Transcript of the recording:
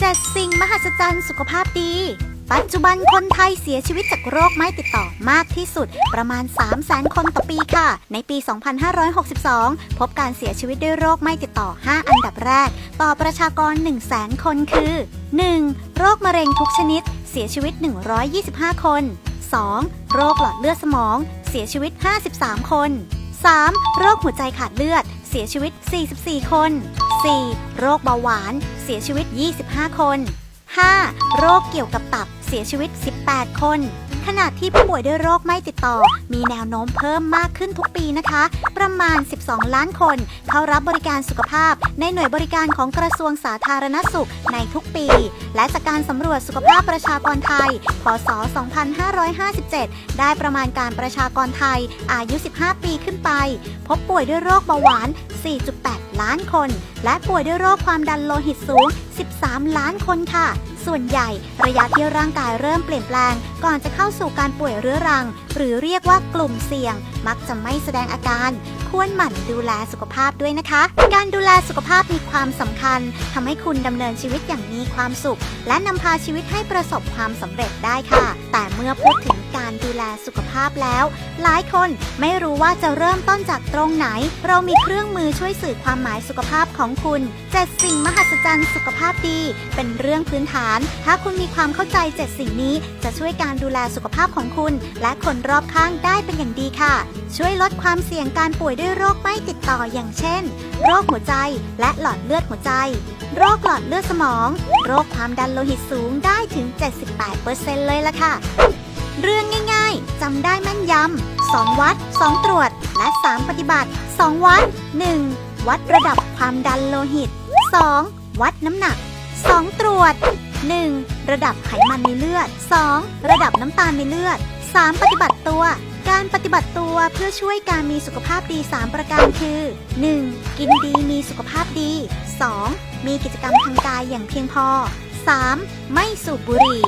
7สิ่งมหัศจรรย์สุขภาพดี ปัจจุบันคนไทยเสียชีวิตจากโรคไม่ติดต่อมากที่สุด ประมาณ 3 0 0 0 0 0คนต่อปีค่ะ ในปี 2562 พบการเสียชีวิตด้วยโรคไม่ติดต่อ 5 อันดับแรก ต่อประชากร 1 0 0 0 0แสนคนคือ 1. โรคมะเร็งทุกชนิด เสียชีวิต 125 คน 2. โรคหลอดเลือดสมอง เสียชีวิต 53 คน 3. โรคหัวใจขาดเลือด เสียชีวิต 44 คน 4. โรคเบาหวาน เสียชีวิต 25 คน 5. โรคเกี่ยวกับตับ เสียชีวิต 18 คน ขณะที่ผู้ป่วยด้วยโรคไม่ติดต่อ มีแนวโน้มเพิ่มมากขึ้นทุกปีนะคะ ประมาณ 12 ล้านคน เข้ารับบริการสุขภาพ ในหน่วยบริการของกระทรวงสาธารณสุขในทุกปี และจากการสำรวจสุขภาพประชากรไทย พศ 2557 ได้ประมาณการประชากรไทย อายุ 15 ปีขึ้นไป พบป่วยด้วยโรคเบาหวาน 4.8 ล้านคน และป่วยด้วยโรคความดันโลหิตสูง 13 ล้านคนค่ะ ส่วนใหญ่ระยะที่ร่างกายเริ่มเปลี่ยนแปลง ก่อนจะเข้าสู่การป่วยเรื้อรัง หรือเรียกว่ากลุ่มเสี่ยง มักจะไม่แสดงอาการควรหมั่นดูแลสุขภาพด้วยนะคะ การดูแลสุขภาพมีความสำคัญทำให้คุณดำเนินชีวิตอย่างมีความสุข และนำพาชีวิตให้ประสบความสำเร็จได้ค่ะ แต่เมื่อพูดถึง การดูแลสุขภาพแล้ว หลายคนไม่รู้ว่าจะเริ่มต้นจากตรงไหน เรามีเครื่องมือช่วยสื่อความหมายสุขภาพของคุณ7สิ่งมหัศจรรย์สุขภาพดี เป็นเรื่องพื้นฐาน ถ้าคุณมีความเข้าใจ7สิ่งนี้ จะช่วยการดูแลสุขภาพของคุณ และคนรอบข้างได้เป็นอย่างดีค่ะ ช่วยลดความเสี่ยงการป่วยด้วยโรคไม่ติดต่ออย่างเช่น โรคหัวใจและหลอดเลือดหัวใจ โรคหลอดเลือดสมอง โรคความดันโลหิตสูงได้ถึง 78%เลยล่ะค่ะ เรื่องง่ายๆ จำได้แม่นยำ2วัด 2 ตรวจ และ 3 ปฏิบัติ 2 วัด 1. วัดระดับความดันโลหิต 2. วัดน้ำหนัก 2 ตรวจ 1. ระดับไขมันในเลือด 2. ระดับน้ำตาลในเลือด 3. ปฏิบัติตัว การปฏิบัติตัวเพื่อช่วยการมีสุขภาพดี 3 ประการคือ 1. กินดีมีสุขภาพดี 2. มีกิจกรรมทางกายอย่างเพียงพอ 3. ไม่สูบบุหรี่